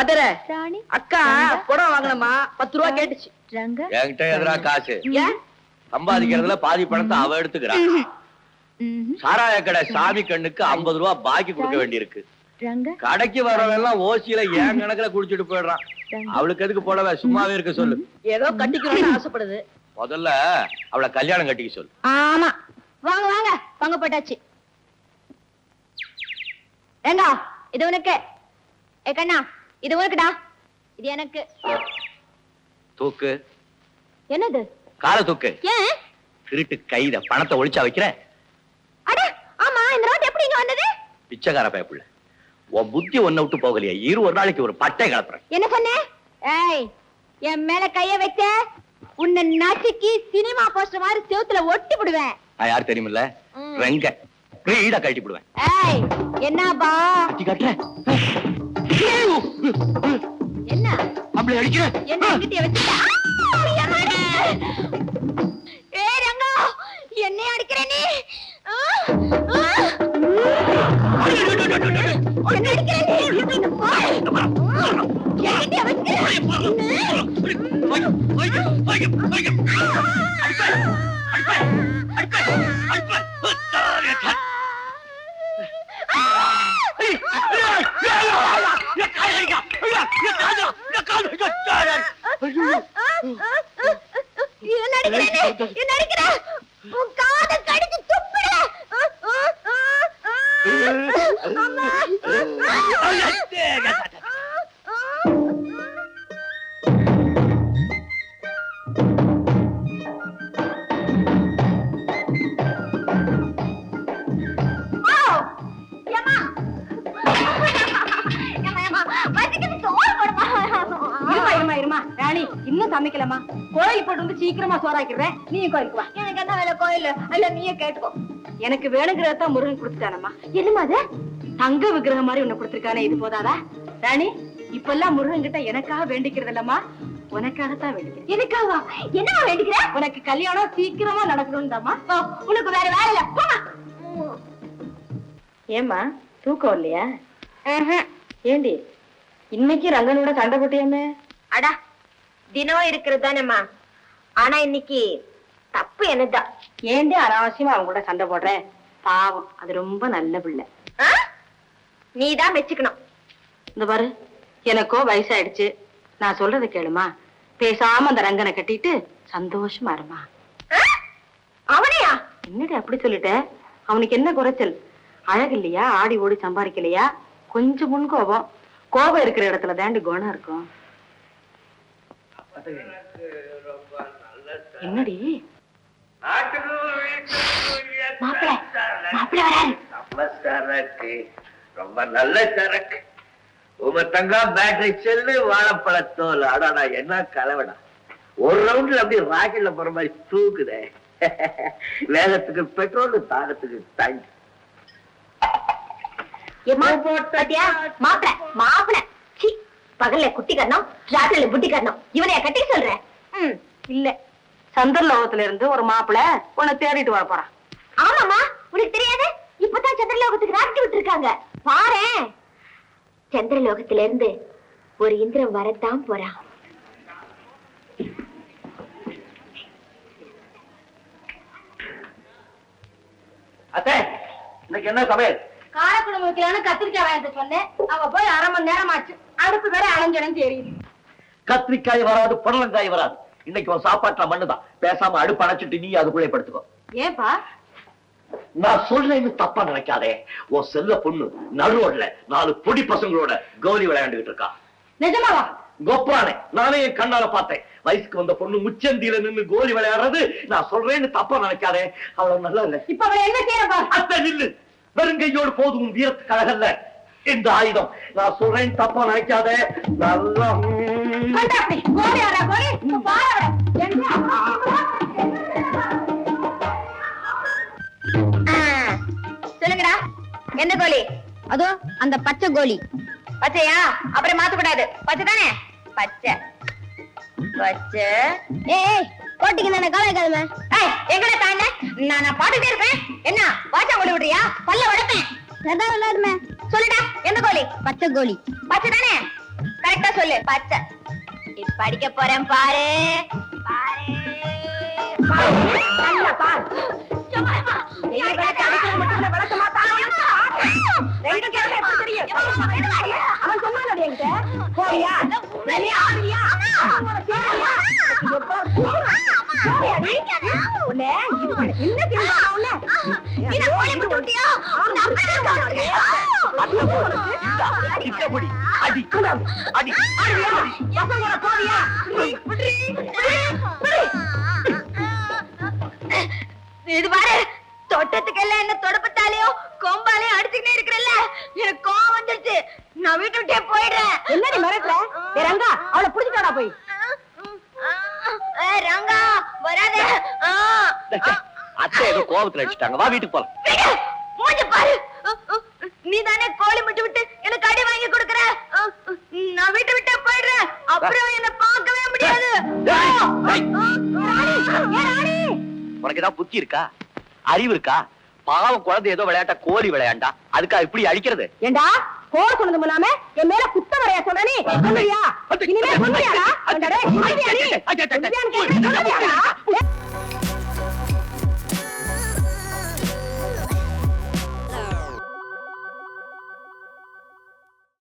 பாத்தர. ராணி. அக்கா புடவை வாங்கணுமா? பத்து ரூபா கேட்டுச்சு. ரங்க. என்கிட்ட எதிரா காசு? சம்பாதிக்கிறதுல பாதி பணத்தை அவ எடுத்துக்கிறா. சாராய கடை சாமி கண்ணுக்கு ஐம்பது ரூபா பாக்கி கொடுக்க வேண்டியிருக்கு. ரங்க. கடைக்கு வரவன் எல்லாம் ஓசியில ஏன் கணக்குல குடிச்சிட்டு போயிடுறான்? அவளுக்கு எதுக்கு போடவே? சும்மாவே இருக்க சொல்லு. ஏதோ கட்டிக்கணும்னு ஆசைப்படுது. முதல்ல அவளை கல்யாணம் கட்டிக்க சொல்லு. ஆமா. வாங்க வாங்க. வாங்க போட்டாச்சு. ரங்கா இது உனக்கு. ஏ கண்ணா. இது உனக்குடா. இது எனக்கு. தூக்கு. என்னது? காலை தூக்கு. ஏன்? திருட்டு கைத பணத்தை ஒளிச்சா வைக்கிற? அட ஆமா இந்த ரோட் எப்படி இங்க வந்தது? பிச்சைக்கார பயப்புள்ள. உன் புத்தி ஒன்ன விட்டு போகலையா. இரு ஒரு நாளைக்கு ஒரு பட்டை கலப்புறேன். என்ன சொன்ன? ஏய் என் மேல கைய வச்ச உன்னை நசுக்கி சினிமா போஸ்டர் மாதிரி செவுத்துல ஒட்டி விடுவேன். நான் யார் தெரியுமில்ல. ரெங்க. வீடா கழட்டி போடுவேன் ஏய் என்னப்பா? கட்டி காட்டுறேன். என்ன அப்படி அடிக்கிறேன் என்ன என்கிட்ட வச்சுட்ட ஏய் ரங்கா என்னை அடிக்கிற நீ ஆ, ஆ. என்னை அடிக்கிற என்ன அடிக்கிற என்ன அடிக்கிற இருமா இருமா ராணி இன்னும் சமைக்கலமா கோயில் போட்டு வந்து சீக்கிரமா சோறாக்கிறேன் நீ கோயிலுக்கு வா. எனக்கு என்ன வேலை கோயில்? அல்ல நீயே கேட்டுக்கோ. எனக்கு வேணுங்கிறதான் முருகன் கொடுத்துட்டானம்மா. என்னமா அது? தங்க விக்கிரகம் மாதிரி உன்னை கொடுத்திருக்கானே இது போதாதா? ராணி இப்பெல்லாம் முருகன் கிட்ட எனக்காக வேண்டிக்கிறது இல்லம்மா உனக்காகத்தான் வேண்டிக்கிறேன். எனக்காவா? என்னமா வேண்டிக்கிற? உனக்கு கல்யாணம் சீக்கிரமா நடக்கணும்டாமா உனக்கு வேற வேலை இல்ல. போமா ஏமா தூக்கம் இல்லையா ஏண்டி இன்னைக்கு ரங்கனோட சண்டை போட்டியாமே அடா தினம் இருக்கிறது தானேம்மா. ஆனா இன்னைக்கு தப்பு என்னதான்? ஏண்டி அனாவசியமா அவங்க கூட சண்டை போடுற? பாவம் அது ரொம்ப நல்ல பிள்ளை. நீ தான் மெச்சுக்கணும். இந்த பாரு எனக்கோ வயசாயிடுச்சு. நான் சொல்றத கேளுமா? பேசாம அந்த ரங்கனை கட்டிட்டு சந்தோஷமா இருமா? அவனையா? என்னடி அப்படி சொல்லிட்ட? அவனுக்கு என்ன குறைச்சல்? அழகு இல்லையா ஆடி ஓடி சம்பாதிக்கலையா? கொஞ்சம் முன் கோபம் கோபம் இருக்கிற இடத்துல தாண்டி குணம் இருக்கும். என்னடி? ரொம்ப நல்ல சரக்கு. உம தங்கா பேட்டரி செல்லு வாழைப்பழத்தோல் அடாடா என்ன கலவடா ஒரு ரவுண்ட்ல அப்படியே ராக்கெட்ல போற மாதிரி தூக்குதே. வேகத்துக்கு பெட்ரோல் தாகத்துக்கு பாத்தியா? மாப்பிள மாப்பிள. பகல்ல குட்டி கண்ணம் ராத்திரில புட்டி கண்ணம் இவனைய கட்டி சொல்றேன் ம், இல்ல. சந்திரலோகத்துல இருந்து ஒரு மாப்பிளை உன்னை தேடிட்டு வர போறான். ஆமாமா உனக்கு தெரியாது? இப்பதான் சந்திரலோகத்துக்கு ராக்கெட் விட்டுருக்காங்க. பாரேன் சந்திரலோகத்துல இருந்து ஒரு இந்திரன் வரத்தான் போறான். அத்தே இன்னைக்கு என்ன சமையல்? காரக்குழம்பு வைக்கலான்னு கத்திரிக்காய் வாங்கிட்டு சொன்னேன். அவ போய் அரை மணி நேரம் ஆச்சு அடுப்பு வேற அணைஞ்சணும் தெரியுது கத்திரிக்காய் வராது புடலங்காய் வராது. இன்னைக்கு உன் சாப்பாட்டுல மண்ணுதான். பேசாம அடுப்பு அணைச்சிட்டு நீ அதுக்குள்ளே படுத்துக்கோ. ஏன்பா? நான் சொல்றேன்னு தப்பா நினைக்காதே. உன் செல்ல பொண்ணு நடுரோட்ல நாலு பொடி பசங்களோட கோலி விளையாண்டுகிட்டு இருக்கா. நிஜமாவா? கோப்பானே நானே என் கண்ணால பார்த்தேன். வயசுக்கு வந்த பொண்ணு முச்சந்தியில நின்னு கோலி விளையாடுறது நான் சொல்றேன்னு தப்பா நினைக்காதே. அவ்வளவு நல்லா இல்ல. இப்ப என்ன செய்யறப்பா? அத்தை நில்லு. வெறுங்கையோடு போதும் வீரத்துக்கு அழகல்ல இந்த ஆயுதம் நான் சொல்றேன் தப்பா நினைக்காதே. நல்லா சொல்லுங்கடா. என்ன கோழி அதோ அந்த பச்சை கோழி பச்சையா? அப்புறம் மாத்தக்கூடாது. பச்சை தானே? பச்சை. பச்சை. ஏய் போட்டிக்கு தானே காலை கிழமை? ஏய் எங்கட தாண்ட நான் நான் பாட்டுட்டே இருப்பேன். என்ன வாச்சா ஓடி விடுறியா? பல்ல உடைப்பேன் விளையாடுமே? சொல்லுடா எந்த கோழி பச்சை கோழி பச்சை தானே கரெக்டா சொல்லு பச்சை இப்ப அடிக்க போறேன் பாரு பாரு நல்லா பார். அவன் சொன்னானடி என்கிட்ட. போறியா? வெளிய ஆடுறியா? தேடுறியா? இட்டபடி அடி அடி? பசங்களோட போறியா? இது பாரு தொட்டத்துக்கு எல்லாம் என்ன தொடப்பத்தாலையோ கொம்பாலையும் அடிச்சுக்கிட்டே இருக்கிறல்ல. எனக்கு கோவம் வந்துருச்சு. நான் வீட்டு விட்டே போயிடுறேன். என்னடி மிரட்டுற? டேய் ரங்கா, அவளை புடிச்சுட்டாடா போய். ரங்கா வராத. அத்தை ஏதோ கோபத்துல அடிச்சிட்டாங்க. வா வீட்டுக்கு போலாம். மூஞ்ச பாரு. நீ தானே கோழி முட்டை விட்டு எனக்கு அடி வாங்கி கொடுக்கற நான் வீட்டை விட்டே போயிடுறேன். அப்புறம் என்ன பார்க்கவே முடியாது. உனக்கு ஏதாவது புத்தி இருக்கா? அறிவு இருக்கா? பாவம் குழந்தை ஏதோ விளையாட்டா கோழி விளையாண்டா? அதுக்கா இப்படி அடிக்கிறது? ஏண்டா? கோர் சொன்னது முன்னாம என் மேல குத்த வரையா சொன்ன நீ? சொல்லுவியா இனிமே சொல்லுவியாடா